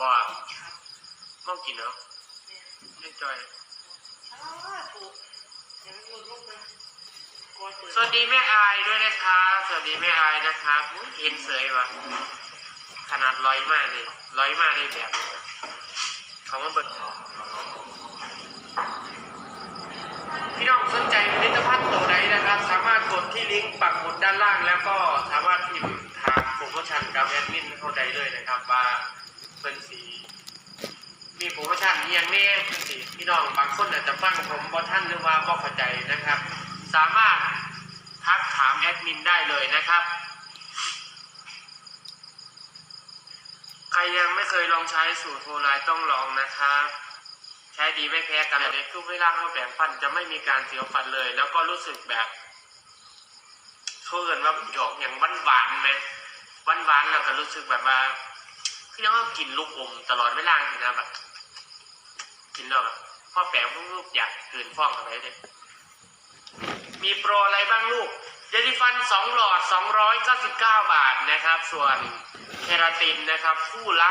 กินเนาะไม่จอยสวัสดีแม่อายด้วยนะครับสวัสดีแม่อายนะครับอุ๊ยเห็นเสยวะขนาดร้อยมากเลยร้อยมากเลยแบบเขามาเบิดพี่น้องสนใจผลิตภัณฑ์ตัวใดนะครับ สามารถกดที่ลิงก์ปักหมุดด้านล่าง แล้วก็สามารถพิมพ์ถามโปรโมชั่นกับแอดมินเข้าใจเลยนะครับว่า เป็นสีมีโปรโมชั่นอย่างแนี้สิพี่น้องบางคนอาจจะฟังผมบอท่านหรือว่าบ่เข้าใจนะครับ สามารถทักถามแอดมินได้เลยนะครับใครยังไม่เคยลองใช้สูตรโฟไลน์ต้องลองนะครับ ใช้ดีไม่แพ้กันเลยทุกเวลาเขาแบ่งฟันจะไม่มีการเสียวฟันเลย แล้วก็รู้สึกแบบเขาเอินว่าหยอกอย่างหวานหวานๆไหมหวานหวานๆแล้วก็รู้สึกแบบว่า พี่น้องก็กินลูกอมตลอดเวลาจริงนะแบบกินแล้วแบบพ่อแปะลูกอยากเกืนฟ้องอะไรเลยมีโปรอะไรบ้างลูกเดลิฟัน2หลอด299บาทนะครับ ส่วนเคราตินนะครับ คู่ละ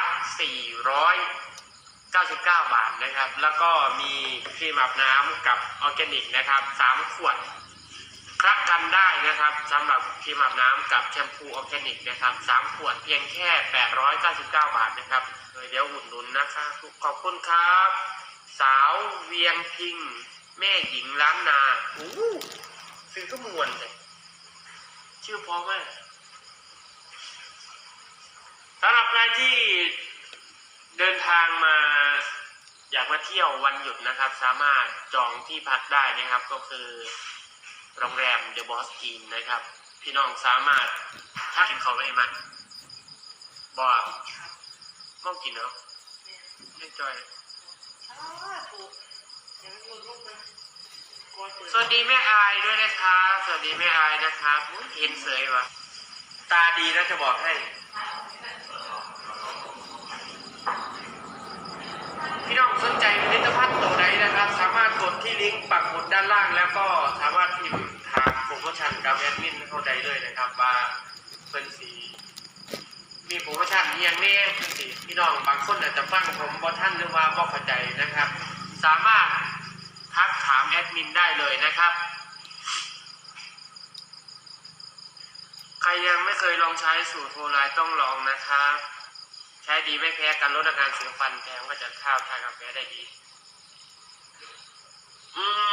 499บาทนะครับ แล้วก็มีครีมอาบน้ำกับออร์แกนิกนะครับ3ขวด คลักกันได้นะครับสำหรับครีมอาบน้ำกับแชมพูออร์แกนิกนะครับ3ขวดเพียงแค่ 899 บาทนะครับเดี๋ยวอุดหนุนนะครับขอบคุณครับ สาวเวียงพิง แม่หญิงล้านนาอู้ซื้อก็มวนเลยชื่อพร้อมมากสำหรับใครที่เดินทางมาอยากมาเที่ยววันหยุดนะครับ สามารถจองที่พักได้นะครับก็คือ โรงแรมเดอะบอสกินนะครับ พี่น้องสามารถถ้ากินเขาไม่มันบอกต้องกินเนาะไม่จอยสวัสดีแม่อายด้วยนะครับสวัสดีแม่อายนะครับเห็นเสยวะตาดีนะจะบอกให้ พี่น้องสนใจผลิตภัณฑ์ตัวใดนะครับ สามารถกดากหมุดด้านล่างแล้วก็สามารถพิมพ์ถามโปรโมชั่นกับแอดมินเข้าใจเลยนะครับว่าเป็นสีมีโปรโมชั่นอย่างแนี้สิพี่น้องบางคนอาจจะฟังผมบอท่านหรือว่าบ่เข้าใจนะครับ สามารถทักถามแอดมินได้เลยนะครับ ใครยังไม่เคยลองใช้สูตรโฟไลน์ต้องลองนะครับใช้ดีไม่แพ้กันลดอาการเสียฟันแถมก็จะข้าวทานกาแฟได้ดีอืม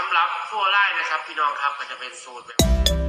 สำหรับโฟไล่นะครับ พี่น้องครับก็จะเป็นสูตรแบบ